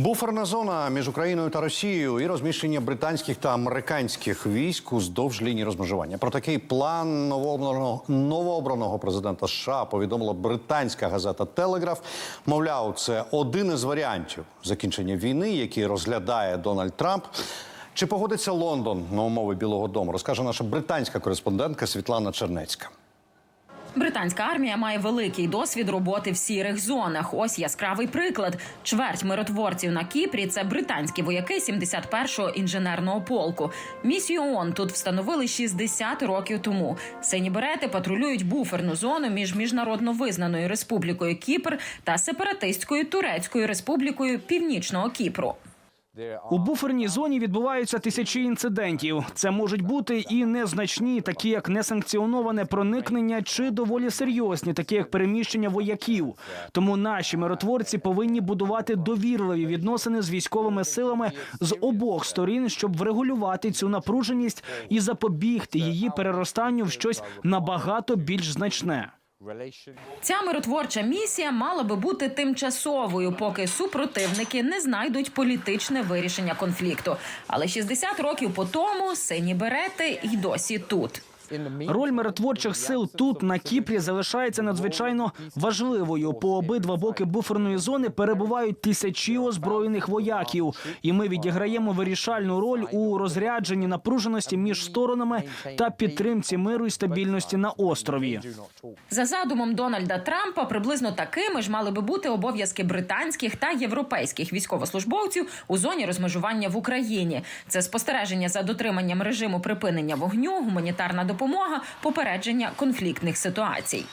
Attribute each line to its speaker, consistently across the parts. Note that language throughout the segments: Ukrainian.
Speaker 1: Буферна зона між Україною та Росією і розміщення британських та американських військ уздовж лінії розмежування. Про такий план новообраного, новообраного президента США повідомила британська газета Телеграф. Мовляв, це один із варіантів закінчення війни, який розглядає Дональд Трамп. Чи погодиться Лондон на умови Білого Дому? Розкаже наша британська кореспондентка Світлана Чернецька.
Speaker 2: Британська армія має великий досвід роботи в сірих зонах. Ось яскравий приклад. Чверть миротворців на Кіпрі це британські вояки 71-го інженерного полку. Місію ООН тут встановили 60 років тому. Сині берети патрулюють буферну зону між міжнародно визнаною республікою Кіпр та сепаратистською турецькою республікою Північного Кіпру.
Speaker 3: У буферній зоні відбуваються тисячі інцидентів. Це можуть бути і незначні, такі як несанкціоноване проникнення, чи доволі серйозні, такі як переміщення вояків. Тому наші миротворці повинні будувати довірливі відносини з військовими силами з обох сторін, щоб врегулювати цю напруженість і запобігти її переростанню в щось набагато більш значне.
Speaker 2: Ця миротворча місія мала би бути тимчасовою, поки супротивники не знайдуть політичне вирішення конфлікту. Але 60 років по тому сині берети й досі тут.
Speaker 3: Роль миротворчих сил тут на Кіпрі залишається надзвичайно важливою. По обидва боки буферної зони перебувають тисячі озброєних вояків, і ми відіграємо вирішальну роль у розрядженні напруженості між сторонами та підтримці миру і стабільності на острові.
Speaker 2: За задумом Дональда Трампа, приблизно такими ж мали би бути обов'язки британських та європейських військовослужбовців у зоні розмежування в Україні. Це спостереження за дотриманням режиму припинення вогню, гуманітарна допомога, попередження конфліктних ситуацій.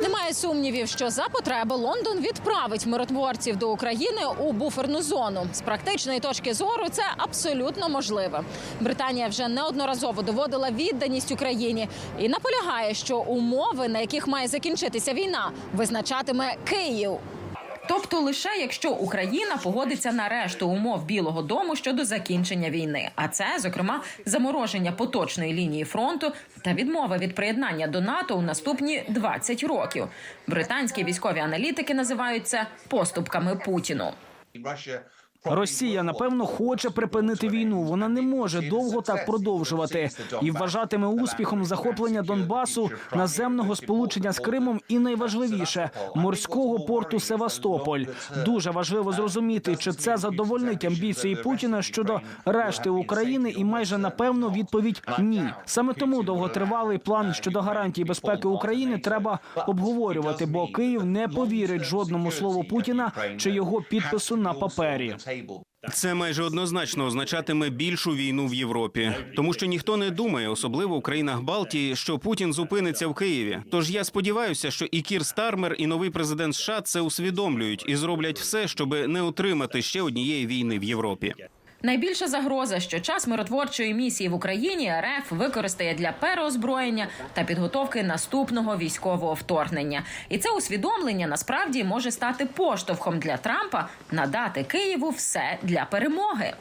Speaker 2: Немає сумнівів, що за потреби Лондон відправить миротворців до України у буферну зону. З практичної точки зору це абсолютно можливо. Британія вже неодноразово доводила відданість Україні і наполягає, що умови, на яких має закінчитися війна, визначатиме Київ. Тобто лише якщо Україна погодиться на решту умов Білого Дому щодо закінчення війни, а це, зокрема, замороження поточної лінії фронту та відмова від приєднання до НАТО у наступні 20 років. Британські військові аналітики називають це поступками Путіну.
Speaker 3: Росія напевно хоче припинити війну. Вона не може довго так продовжувати і вважатиме успіхом захоплення Донбасу, наземного сполучення з Кримом і найважливіше морського порту Севастополь. Дуже важливо зрозуміти, чи це задовольнить амбіції Путіна щодо решти України, і майже напевно відповідь ні. Саме тому довготривалий план щодо гарантій безпеки України треба обговорювати, бо Київ не повірить жодному слову Путіна чи його підпису на папері.
Speaker 4: Це майже однозначно означатиме більшу війну в Європі, тому що ніхто не думає, особливо в країнах Балтії, що Путін зупиниться в Києві. Тож я сподіваюся, що і Кір Стармер, і новий президент США це усвідомлюють і зроблять все, щоб не отримати ще однієї війни в Європі.
Speaker 2: Найбільша загроза, що час миротворчої місії в Україні РФ використає для переозброєння та підготовки наступного військового вторгнення. І це усвідомлення насправді може стати поштовхом для Трампа надати Києву все для перемоги.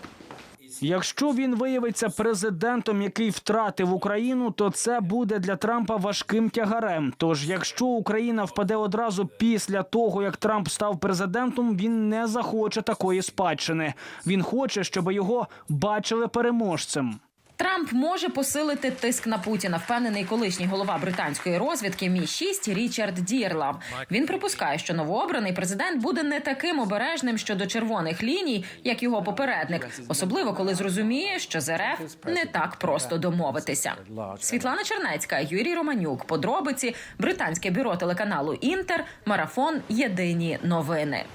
Speaker 3: Якщо він виявиться президентом, який втратив Україну, то це буде для Трампа важким тягарем. Тож, якщо Україна впаде одразу після того, як Трамп став президентом, він не захоче такої спадщини. Він хоче, щоб його бачили переможцем.
Speaker 2: Трамп може посилити тиск на Путіна. Впевнений колишній голова британської розвідки Мі 6 Річард Дірлав. Він припускає, що новообраний президент буде не таким обережним щодо червоних ліній, як його попередник, особливо коли зрозуміє, що з РФ не так просто домовитися. Світлана Чернецька, Юрій Романюк. Подробиці британське бюро телеканалу Інтер. Марафон Єдині новини.